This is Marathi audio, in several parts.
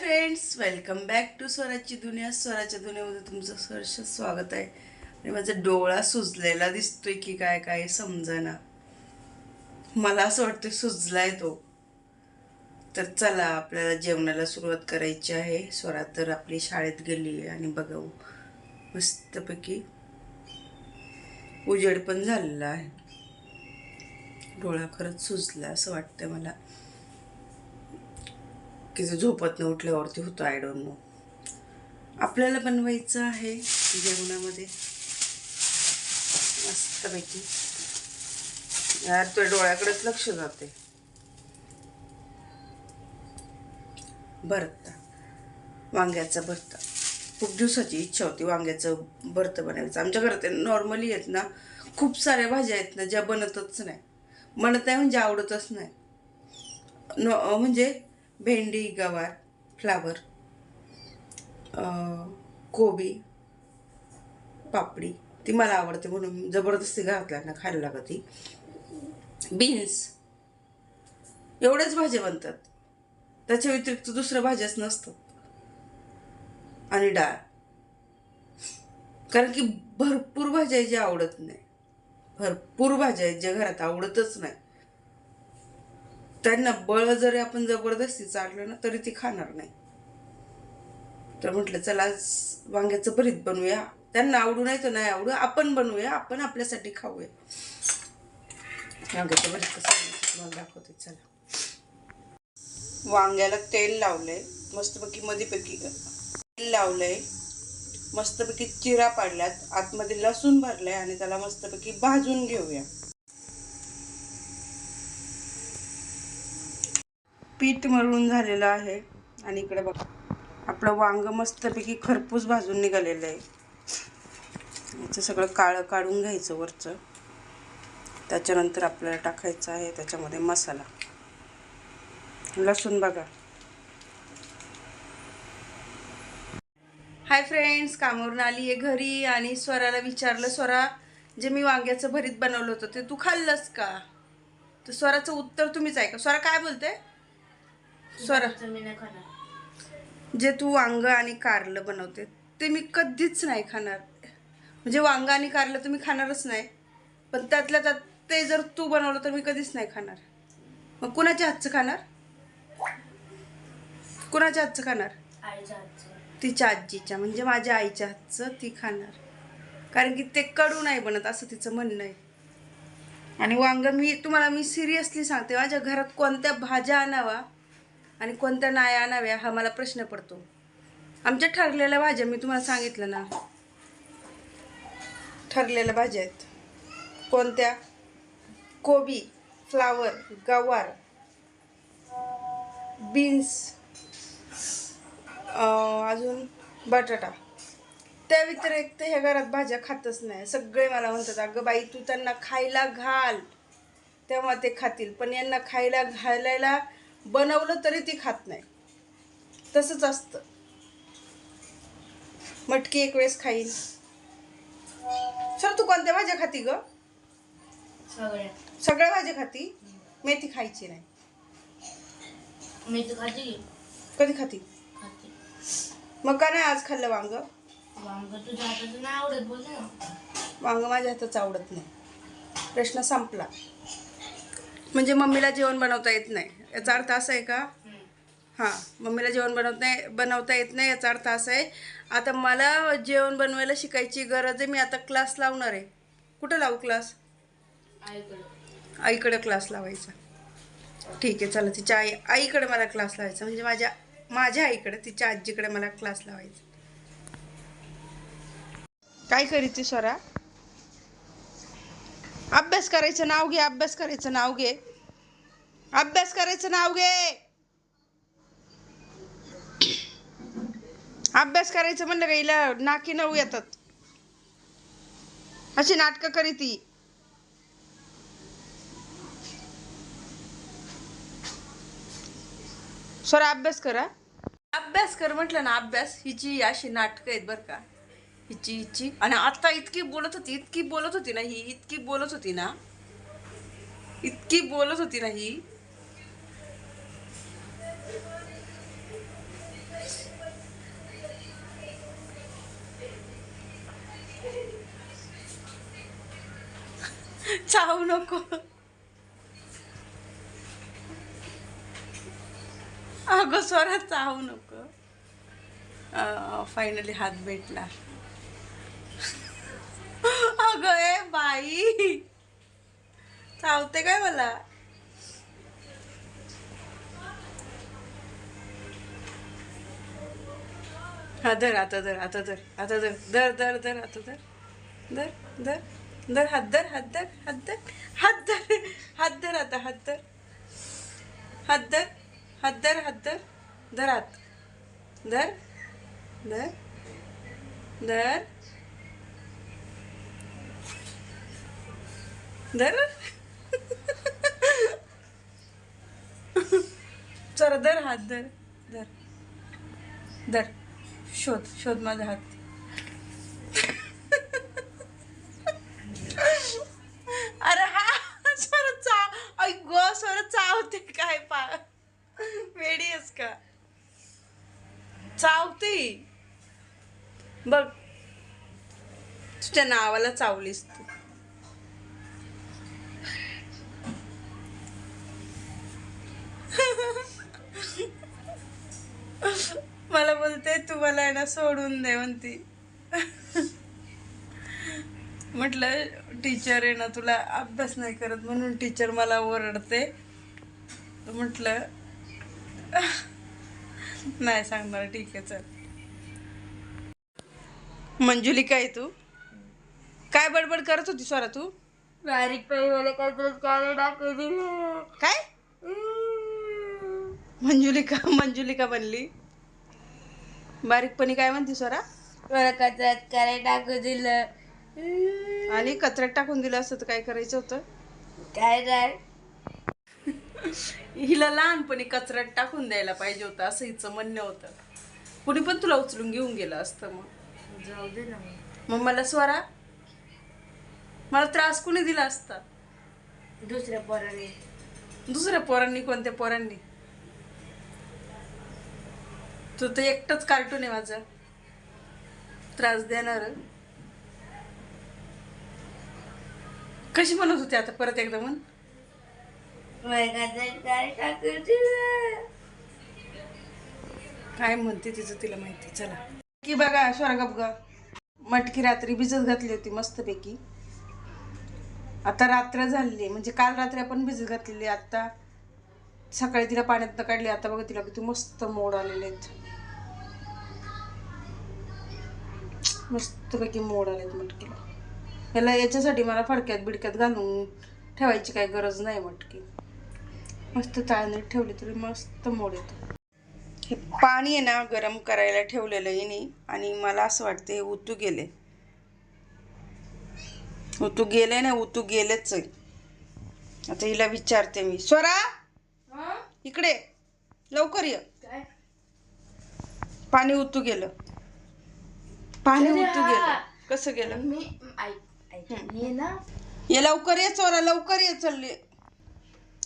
फ्रेंड्स वेलकम बॅक टू स्वराची दुनिया. स्वराच्या दुनियामध्ये तुमचं सहर्ष स्वागत आहे. आणि माझा डोळा सुजलेला दिसतोय की काय काय समजना. मला असं वाटतं सुजलाय तो. तर चला आपल्याला जेवणाला सुरुवात करायची आहे. स्वरा तर आपली शाळेत गेली आहे आणि बघाऊ मस्तपैकी उजेड पण झालेला आहे. डोळा खरंच सुजला असं वाटतं मला. की ते झोपत उठल्यावरती होतो आय डोंट नो आपल्याला बनवायचं आहे जेवणामध्ये. मस्तपैकी. यार तुझ्या डोळ्याकडेच लक्ष जाते भरता. वांग्याचा भरता. खूप दिवसाची इच्छा होती वांग्याचं भरतं बनवायचं. आमच्या घरात नॉर्मली आहेत ना खूप साऱ्या भाज्या आहेत ना ज्या बनतच नाही. बनत नाही म्हणजे आवडतच नाही. न म्हणजे भेंडी गवार फ्लावर कोबी पापडी ती मला आवडते म्हणून जबरदस्ती घरातल्यांना खायला लागते बीन्स एवढ्याच भाज्या बनतात. त्याच्या व्यतिरिक्त दुसऱ्या भाज्याच नसतात आणि डाळ. कारण की भरपूर भाज्या आहेत ज्या आवडत नाही. भरपूर भाज्या आहेत ज्या घरात आवडतच नाही. त्यांना बळ जरी आपण जबरदस्ती चाललं ना तरी ती खाणार नाही. तर म्हटलं चला आज वांग्याचं भरीत बनवूया. त्यांना आवडू नाही तर नाही आवडू. आपण बनवूया. आपण आपल्यासाठी खाऊया. वांग्याचं भरीत कसं तुम्हाला दाखवते. चला. वांग्याला तेल लावलंय. मस्तपैकी मध्येपैकी तेल लावलंय. मस्तपैकी चिरा पाडल्यात. आतमध्ये लसूण भरलाय आणि त्याला मस्तपैकी भाजून घेऊया. पीठ मळून झालेलं आहे. आणि इकडे बघा आपलं वांग मस्तपैकी खरपूस भाजून निघालेलं आहे. याचं सगळं काळं काढून घ्यायचं वरचं. त्याच्यानंतर आपल्याला टाकायचं आहे त्याच्यामध्ये मसाला. लसूण बघा. हाय फ्रेंड्स कामावरून आली आहे घरी आणि स्वराला विचारलं स्वरा जे मी वांग्याचं भरीत बनवलं होतं ते तू खाल्लंस का? तर स्वराचं उत्तर तुम्हीच आहे का स्वरा काय बोलते स्वरा. जे तू वांग आणि कारलं बनवते ते मी कधीच नाही खाणार. म्हणजे वांग आणि कारलं तुम्ही खाणारच नाही पण त्यातल्या त्यात ते जर तू बनवलं तर मी कधीच नाही खाणार. मग कुणाच्या हातचं खाणार? कुणाच्या हातचं खाणार? तिच्या आजीच्या म्हणजे माझ्या आईच्या हातचं ती खाणार. कारण की ते कडू नाही बनत असं तिचं म्हणणं आहे. आणि वांग मी तुम्हाला मी सिरियसली सांगते माझ्या घरात कोणत्या भाज्या आणावा आणि कोणत्या नाही आणाव्या हा मला प्रश्न पडतो. आमच्या ठरलेल्या भाज्या मी तुम्हाला सांगितलं ना. ठरलेल्या भाज्या आहेत. कोणत्या? कोबी फ्लावर गवार बीन्स अजून बटाटा. त्या व्यतिरिक्त ह्या घरात भाज्या खातच नाही. सगळे मला म्हणतात अगं बाई तू त्यांना खायला घाल. तेव्हा ते खातील. पण यांना खायला घालायला बनवलं तरी ती खात नाही. तसंच असतं. मटकी एक वेळेस खाईल सर तू कोणत्या भाज्या खाती ग? सगळ्या. भाज्या खाती? मेथी खायची नाही. मी तर खाते कधी खाती? मग का नाही आज खाल्लं वांग? वांग तुझ्या हाताचं नाही आवडत बोल वांग माझ्या हाताचं आवडत नाही. प्रश्न संपला. म्हणजे मम्मीला जेवण बनवता येत नाही. याचा अर्थ असा आहे का? हां मम्मीला जेवण बनवत नाही बनवता येत नाही याचा अर्थ असा आहे. आता मला जेवण बनवायला शिकायची गरज आहे मी आता क्लास लावणार आहे. कुठं लावू क्लास? आईकडं क्लास लावायचा. ठीक आहे चला तिच्या आई आईकडे मला क्लास लावायचा. म्हणजे माझ्या माझ्या आईकडे तिच्या आजीकडे मला क्लास लावायचा. काय करीती स्वरा? अभ्यास करायचं नाव घे अभ्यास करायचं नाव घे. अभ्यास करायचं नाव घे. अभ्यास करायचं म्हणलं का हिला नाकी नऊ येतात. अशी नाटकं करी ती. स्वरा अभ्यास करा अभ्यास कर म्हटलं ना अभ्यास हिची अशी नाटकं आहेत बरं का. हिची हिची. आणि आता इतकी बोलत होती इतकी बोलत होती ना ही इतकी बोलत होती ना. इतकी बोलत होती ना ही. चाहू नको. अगं स्वरात चाहू नको. फायनली हात भेटला. अगं ए बाई. चावते काय मला? हा धर आता धर आता धर आता धर धर धर धर आता धर धर धर धर हात धर हात धर हात धर हात धर हात धर आता हात धर हात धर हात धर हात धर धर हात धर धर धर धर चला धर हात धर धर धर शोध शोध माझा हात. अरे हा स्वर चा. ऐ गो स्वर चावते काय पा. वेडी आहेस का? चावते. बघ तुझ्या नावाला चावलीस तू मला बोलते तू मला आहे ना सोडून दे म्हणती. म्हटलं टीचर आहे ना तुला अभ्यास नाही करत म्हणून टीचर मला ओरडते. म्हटलं नाही सांगणार ठीक आहे चल. मंजुली काय तू? काय बडबड करत होती स्वरा तू? बारीक काय दाखवली काय? मंजुलिका मंजुलिका बनली? बारीकपणी काय म्हणती स्वरा मला कचऱ्यात काय टाकू दिलं. आणि कचऱ्यात टाकून दिलं असतं तर काय करायचं होतं? काय नाही. हिला लहानपणी कचऱ्यात टाकून द्यायला पाहिजे होतं असं हिचं म्हणणं होतं. कुणी पण तुला उचलून घेऊन गेलं असतं मग. जाऊ दे ना मग. मला स्वरा मला त्रास कुणी दिला असता? दुसऱ्या पोराने. दुसऱ्या पोरांनी कोणत्या पोरांनी? तू तर एकटंच कार्टून आहे माझं. त्रास देणार. कशी म्हणत होती आता परत एकदा म्हण? काय म्हणते तिचं तिला माहिती? चला. की बघा स्वर्गप ग मटकी रात्री भिजत घातली होती मस्तपैकी. आता रात्र झालेली. म्हणजे काल रात्री आपण भिजत घातलेली आता सकाळी तिला पाण्यात काढली आता बघा तिला किती मस्त मोड आलेले आहेत. मस्तपैकी मोड आलेत मटकीला. याला याच्यासाठी मला फडक्यात बिडक्यात घालून ठेवायची काही गरज नाही मटकी. मस्त चाळणीत ठेवली तरी मस्त मोड येतो. हे पाणी आहे ना गरम करायला ठेवलेलं आहे आणि मला असं वाटते उतू गेले. उतू गेले ना उतू गेलेच आहे. आता हिला विचारते मी. स्वरा! इकडे. लवकर ये. काय? पाणी उतू गेलं. पाणी उतू गेलं. कसं गेलं? मी ऐक ऐक मी ना. ये लवकर ये चोरा लवकर ये चलले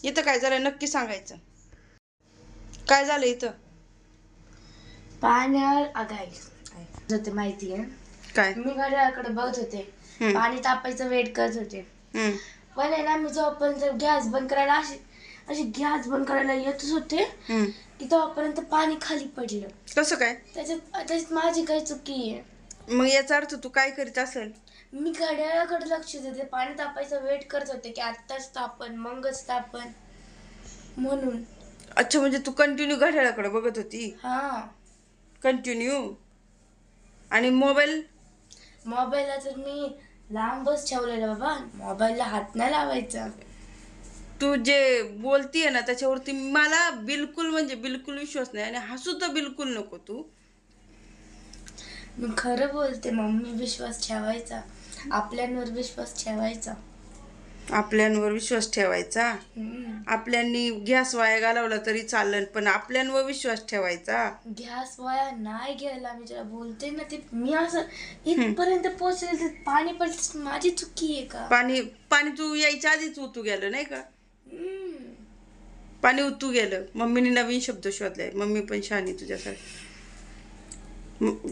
इथं काय झालं? नक्की सांगायचं. काय झालं इथं? पाण्यावर अगं ऐक ऐक. होते माहिती आहे काय? मी घड्याळाकडे बघत होते. पाणी तापायचं वेट करत होते. हम्म. पण आहे ना मी जोपर्यंत गॅस बंद करायला अशी अशी गॅस बंद करायला येतच होते. हम्म. की तेव्हापर्यंत पाणी खाली पडलं. कसं काय? त्याच्यात त्याच्यात माझी काही चुकी आहे. मग याचा अर्थ तू काय करीत असेल? मी घड्याळाकडे लक्ष देते. पाणी तापायचं वेट करत होते की आत्ताच तापन मगच तापन म्हणून. अच्छा म्हणजे तू कंटिन्यू घड्याळाकडे बघत होती? हा. कंटिन्यू आणि मोबाईल मोबाईलला तर मी लांबच ठेवलेला बाबा. मोबाईलला हात नाही लावायचा. तू जे बोलतीये ना त्याच्यावरती मला बिलकुल म्हणजे बिलकुल विश्वास नाही आणि हसू तर बिलकुल नको तू. मी खरं बोलते मम्मी विश्वास ठेवायचा. आपल्यांवर विश्वास ठेवायचा. आपल्यांवर विश्वास ठेवायचा. आपल्यांनी गॅस वाया घालवला तरी चालेल पण आपल्यांवर विश्वास ठेवायचा? गॅस वाया नाही गेला मी तुला बोलते ना ते मी असं इथपर्यंत पोहोचले पाणी पण माझी चुकी आहे का? पाणी पाणी तू यायच्या आधीच उतू गेलं नाही का. पाणी उतू गेलं. मम्मीने नवीन शब्द शोधलाय. मम्मी पण शहाणी तुझ्यासाठी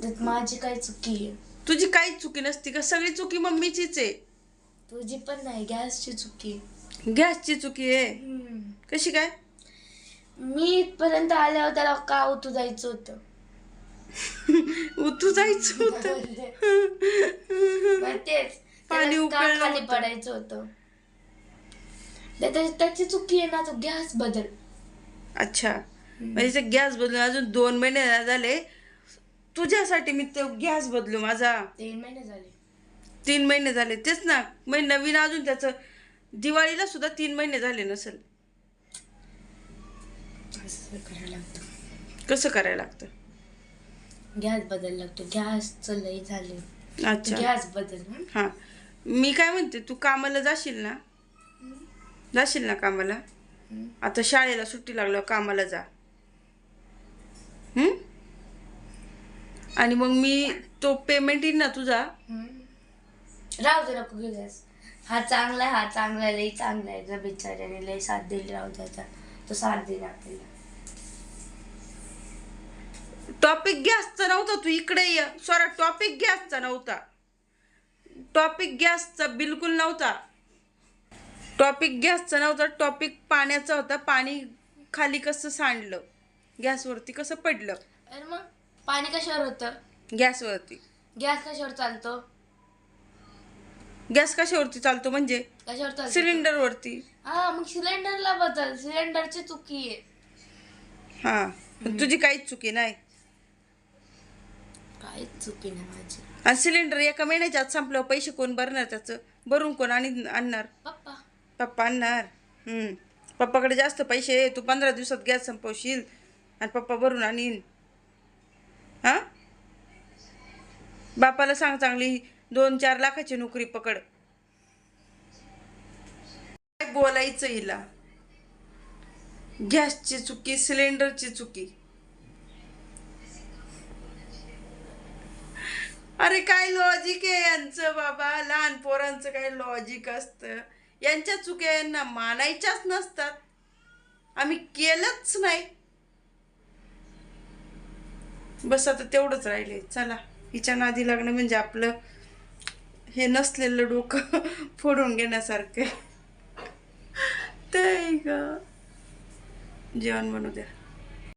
त्यात माझी काय चुकी आहे? तुझी काहीच चुकी नसती का? सगळी चुकी मम्मीचीच आहे. तुझी पण नाही गॅसची चुकी गॅसची चुकी आहे? कशी काय? मी इथपर्यंत आल्यावर त्याला का उतू जायचं होतं? उतू जायचं होतं. तेच. पाणी खाली. पडायचं होतं? त्या- त्या- त्याची चुकी आहे ना तो गॅस बदल. अच्छा. म्हणजे ते गॅस बदलून अजून दोन महिने झाले. तुझ्यासाठी मी तो गॅस बदलू माझा. तीन महिने झाले. तीन महिने झाले. तेच ना. मग नवीन अजून त्याचं दिवाळीला सुद्धा तीन महिने झाले नसेल. असं करायला लागतं? कसं करायला लागतं? गॅस बदल लागतो. गॅसचं लई झाले अच्छा. गॅस बदल हं? हां. मी काय म्हणते तू कामाला जाशील ना जाशील ना कामाला. आता शाळेला सुट्टी लागल्यावर कामाला जा? आणि मग मी तो पेमेंट येईल ना तुझा. राहू दे नको गॅस हा चांगला आहे हा चांगला आहे लई चांगला आहे जर बिचाऱ्याने. लई साथ दिली राहू द्याचा तो साथ देईल आपल्याला. टॉपिक गॅसचा नव्हता तू. इकडे ये. सॉरी टॉपिक गॅसचा नव्हता. टॉपिक गॅसचा बिलकुल नव्हता. टॉपिक गॅसचा नव्हता टॉपिक पाण्याचा होता पाणी खाली कसं सांडलं? गॅसवरती कसं पडलं? मग पाणी कशावर होतं? गॅसवरती. गॅस कशावर चालतो? गॅस कशावरती चालतो म्हणजे? कशावर चालतो? सिलेंडरवरती. हा मग सिलेंडरला बदल. सिलेंडरची चुकी आहे. हां पण तुझी काहीच चुकी नाही. काहीच चुकी नाही माझी. आणि सिलेंडर एका महिन्याच्या आत संपल्यावर पैसे कोण भरणार? त्याचं भरून कोण आणि आणणार? पप्पा पप्पा आणणार हम्म. पप्पाकडे जास्त पैसे आहे. तू पंधरा दिवसात गॅस संपवशील आणि पप्पा भरून आणीन. हां? बापाला सांग चांगली. दोन चार लाखाची नोकरी पकड. काय बोलायचं हिला? गॅसची चुकी सिलेंडरची चुकी. अरे काय लॉजिक आहे यांचं बाबा? लहान पोरांचं काय लॉजिक असतं? यांच्या चुक्या यांना मानायच्याच नसतात. आम्ही केलंच नाही. बस आता तेवढंच राहिले चला हिच्या नादी लागणं म्हणजे आपलं हे नसलेलं डोकं फोडून घेण्यासारखं. आहे. ते ग. जेवण बनू द्या.